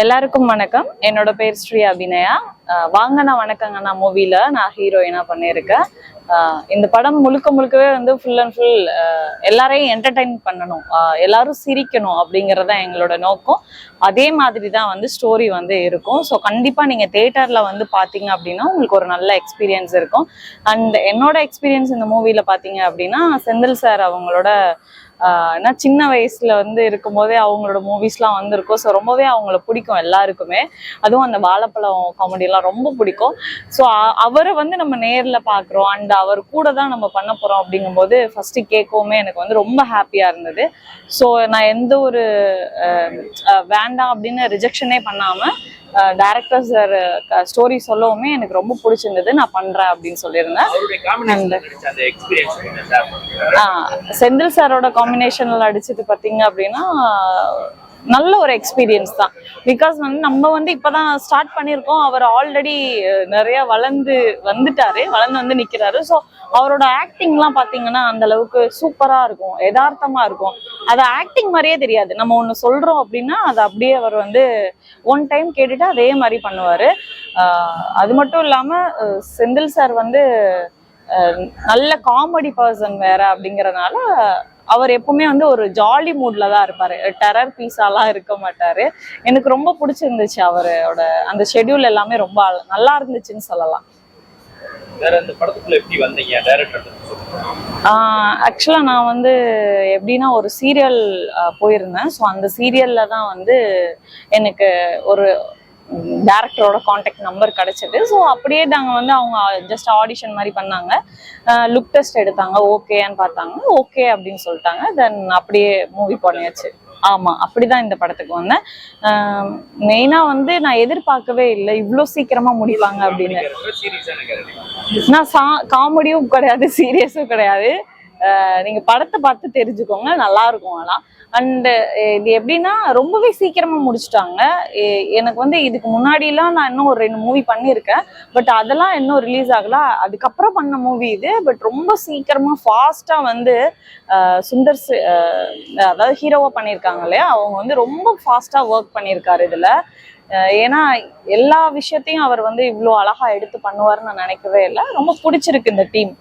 எல்லாருக்கும் வணக்கம். என்னோட பேர் ஸ்ரீ அபிநயா. அஹ் வாங்கண்ணா வணக்கங்கண்ணா மூவில நான் ஹீரோயினா பண்ணியிருக்கேன். இந்த படம் முழுக்க முழுக்கவே வந்து ஃபுல் அண்ட் ஃபுல் எல்லாரையும் என்டர்டைன் பண்ணணும். எல்லாரும் சிரிக்கணும் அப்படிங்கிறது தான் எங்களோட நோக்கம். அதே மாதிரி தான் வந்து ஸ்டோரி வந்து இருக்கும். ஸோ கண்டிப்பாக நீங்கள் தேட்டரில் வந்து பார்த்தீங்க அப்படின்னா உங்களுக்கு ஒரு நல்ல எக்ஸ்பீரியன்ஸ் இருக்கும். அண்ட் என்னோட எக்ஸ்பீரியன்ஸ் இந்த மூவியில் பார்த்தீங்க அப்படின்னா செந்தில் சார் அவங்களோட நான் சின்ன வயசுல வந்து இருக்கும்போதே அவங்களோட மூவிஸ்லாம் வந்திருக்கும். ஸோ ரொம்பவே அவங்கள பிடிக்கும் எல்லாருக்குமே. அதுவும் அந்த வாழைப்பழம் காமெடியெல்லாம் ரொம்ப பிடிக்கும். ஸோ அவரை வந்து நம்ம நேர்ல பார்க்குறோம். அண்ட் அவர் கூட தான் நம்ம பண்ண போறோம் அப்படிங்கும்போது ஃபஸ்ட்டு கேட்கவுமே எனக்கு வந்து ரொம்ப ஹாப்பியாக இருந்தது. ஸோ நான் எந்த ஒரு வேண்டாம் அப்படின்னு ரிஜெக்ஷனே பண்ணாமல் டேரக்டர் சார் ஸ்டோரி சொல்லவுமே எனக்கு ரொம்ப பிடிச்சிருந்தது. நான் பண்றேன் அப்படின்னு சொல்லியிருந்தேன். செந்தில் சாரோட காம்பினேஷன்ல அடிச்சது பாத்தீங்க அப்படின்னா நல்ல ஒரு எக்ஸ்பீரியன்ஸ் தான். பிகாஸ் வந்து நம்ம வந்து இப்போதான் ஸ்டார்ட் பண்ணியிருக்கோம். அவர் ஆல்ரெடி நிறைய வளர்ந்து வந்துட்டாரு. வளர்ந்து வந்து நிற்கிறாரு ஸோ அவரோட ஆக்டிங்லாம் பார்த்தீங்கன்னா அந்த அளவுக்கு சூப்பராக இருக்கும். யதார்த்தமாக இருக்கும். அது ஆக்டிங் மாதிரியே தெரியாது. நம்ம ஒன்று சொல்கிறோம் அப்படின்னா அது அப்படியே அவர் வந்து ஒன் டைம் கேட்டுட்டு அதே மாதிரி பண்ணுவார். அது மட்டும் இல்லாமல் செந்தில் சார் வந்து நல்ல காமெடி பர்சன் வேற அப்படிங்கறதுனால அவர் எப்பவுமே வந்து ஒரு ஜாலி மூட்ல தான் இருப்பாரு. டெரர் பீஸாலாம் இருக்க மாட்டாரு. எனக்கு ரொம்ப பிடிச்சிருந்துச்சு அவரோட அந்த ஷெட்யூல் எல்லாமே ரொம்ப நல்லா இருந்துச்சுன்னு சொல்லலாம். ஆக்சுவலாக நான் வந்து எப்படின்னா ஒரு சீரியல் போயிருந்தேன். ஸோ அந்த சீரியலில் தான் வந்து எனக்கு ஒரு டேரக்டரோட காண்டாக்ட் நம்பர் கிடைச்சது. ஸோ அப்படியே நாங்கள் வந்து அவங்க ஜஸ்ட் ஆடிஷன் மாதிரி பண்ணாங்க. லுக் டெஸ்ட் எடுத்தாங்க. ஓகேன்னு பார்த்தாங்க. ஓகே அப்படின்னு சொல்லிட்டாங்க. தென் அப்படியே மூவி பண்ணியாச்சு. ஆமாம் அப்படிதான் இந்த படத்துக்கு வந்தேன். மெயினாக வந்து நான் எதிர்பார்க்கவே இல்லை. இவ்வளோ சீக்கிரமாக முடிப்பாங்க அப்படின்னு. நான் சா காமெடியும் கிடையாது சீரியஸும் கிடையாது. நீங்க படத்தை பார்த்து தெரிஞ்சுக்கோங்க நல்லா இருக்கும் ஆனா. அண்டு இது எப்படின்னா ரொம்பவே சீக்கிரமா முடிச்சிட்டாங்க. எனக்கு வந்து இதுக்கு முன்னாடிலாம் நான் இன்னும் ஒரு ரெண்டு மூவி பண்ணியிருக்கேன். பட் அதெல்லாம் இன்னும் ரிலீஸ் ஆகல. அதுக்கப்புறம் பண்ண மூவி இது. பட் ரொம்ப சீக்கிரமா ஃபாஸ்டா வந்து சுந்தர் அதாவது ஹீரோவா பண்ணியிருக்காங்க இல்லையா? அவங்க வந்து ரொம்ப ஃபாஸ்டா ஒர்க் பண்ணியிருக்காரு இதுல. ஏன்னா எல்லா விஷயத்தையும் அவர் வந்து இவ்வளோ அழகா எடுத்து பண்ணுவாருன்னு நான் நினைக்கவே இல்லை. ரொம்ப பிடிச்சிருக்கு இந்த டீம்